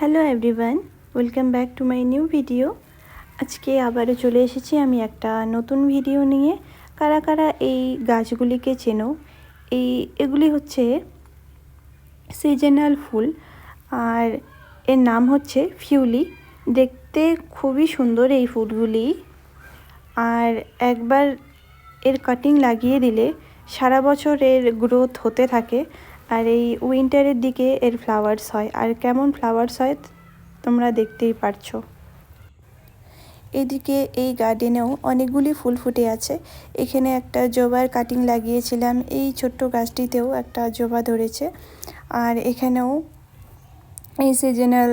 Hello everyone welcome back to my new video আজকে আবারও চলে এসেছি আমি একটা নতুন ভিডিও নিয়ে। কারা কারা এই গাছগুলিকে চেনো? এই, এগুলি হচ্ছে সিজনাল ফুল আর এর নাম হচ্ছে ফিউলি। দেখতে খুবই সুন্দর এই ফুলগুলি। আর একবার এর কাটিং লাগিয়ে দিলে সারা বছর এর গ্রোথ হতে থাকে। আর এই উইন্টারের দিকে এর ফ্লাওয়ার্স হয়। আর কেমন ফ্লাওয়ার্স হয় তোমরা দেখতেই পারছ। এদিকে এই গার্ডেনেও অনেকগুলি ফুল ফুটে আছে। এখানে একটা জবার কাটিং লাগিয়েছিলাম। এই ছোট্ট গাছটিতেও একটা জবা ধরেছে। আর এখানেও এই সিজনাল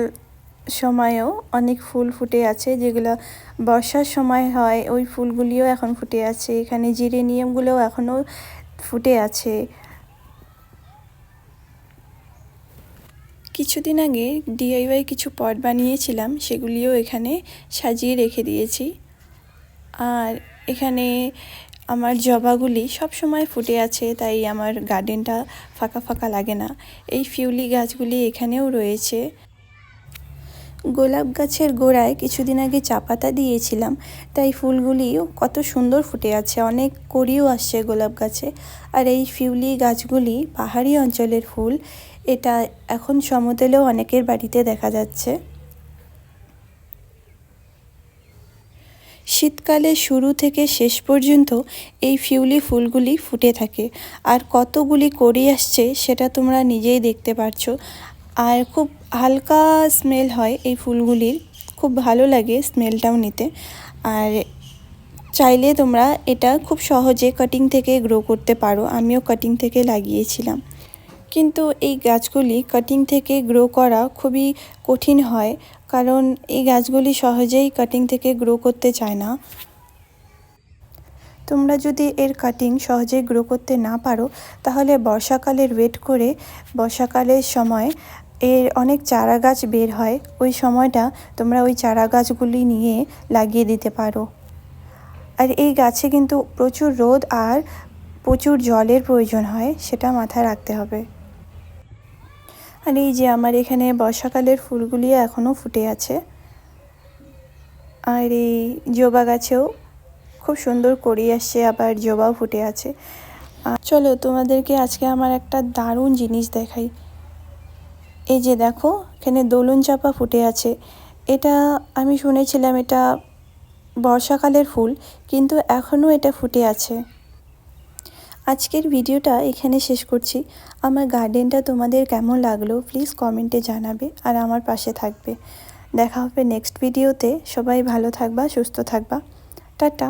সময়েও অনেক ফুল ফুটে আছে। যেগুলো বর্ষার সময় হয়, ওই ফুলগুলিও এখন ফুটে আছে। এখানে জিরে নিয়মগুলোও এখনও ফুটে আছে। কিছুদিন আগে ডিআইওয়াই কিছু পট বানিয়েছিলাম, সেগুলিও এখানে সাজিয়ে রেখে দিয়েছি। আর এখানে আমার জবাগুলি সব সময় ফুটে আছে, তাই আমার গার্ডেনটা ফাঁকা ফাঁকা লাগে না। এই ফিউলি গাছগুলি এখানেও রয়েছে। গোলাপ গাছের গোড়ায় কিছুদিন আগে চা পাতা দিয়েছিলাম, তাই ফুলগুলিও কত সুন্দর ফুটে আছে, অনেক কড়িও আসছে গোলাপ গাছে। আর এই ফিউলি গাছগুলি পাহাড়ি অঞ্চলের ফুল, এটা এখন সমতলেও অনেকের বাড়িতে দেখা যাচ্ছে। শীতকালে শুরু থেকে শেষ পর্যন্ত এই ফিউলি ফুলগুলি ফুটে থাকে। আর কতগুলি করি আসছে, সেটা তোমরা নিজেই দেখতে পারছ। আর খুব হালকা স্মেল হয় এই ফুলগুলির। খুব ভালো লাগে স্মেলটাও নিতে। আর চাইলে তোমরা এটা খুব সহজে কাটিং থেকে গ্রো করতে পারো। আমিও কাটিং থেকে লাগিয়েছিলাম। কিন্তু এই গাছগুলি কাটিং থেকে গ্রো করা খুবই কঠিন হয়। কারণ এই গাছগুলি সহজেই কাটিং থেকে গ্রো করতে চায় না। তোমরা যদি এর কাটিং সহজেই গ্রো করতে না পারো, তাহলে বর্ষাকালের ওয়েট করে বর্ষাকালের সময় এর অনেক চারা গাছ বের হয়। ওই সময়টা তোমরা ওই চারা গাছগুলি নিয়ে লাগিয়ে দিতে পারো। আর এই গাছে কিন্তু প্রচুর রোদ আর প্রচুর জলের প্রয়োজন হয়, সেটা মাথায় রাখতে হবে। আর এই যে আমার এখানে বর্ষাকালের ফুলগুলি এখনও ফুটে আছে। আর এই জবা গাছেও খুব সুন্দর করি আসছে, আবার জবাও ফুটে আছে। চলো তোমাদেরকে আজকে আমার একটা দারুণ জিনিস দেখাই। এই যে দেখো, এখানে দোলন চাপা ফুটে আছে। এটা আমি শুনেছিলাম এটা বর্ষাকালের ফুল, কিন্তু এখনও এটা ফুটে আছে। আজকের ভিডিওটা এখানে শেষ করছি। আমার গার্ডেনটা তোমাদের কেমন লাগল প্লিজ কমেন্টে জানাবে আর আমার পাশে থাকবে। দেখা হবে নেক্সট ভিডিওতে। সবাই ভালো থাকবা, সুস্থ থাকবা। টাটা।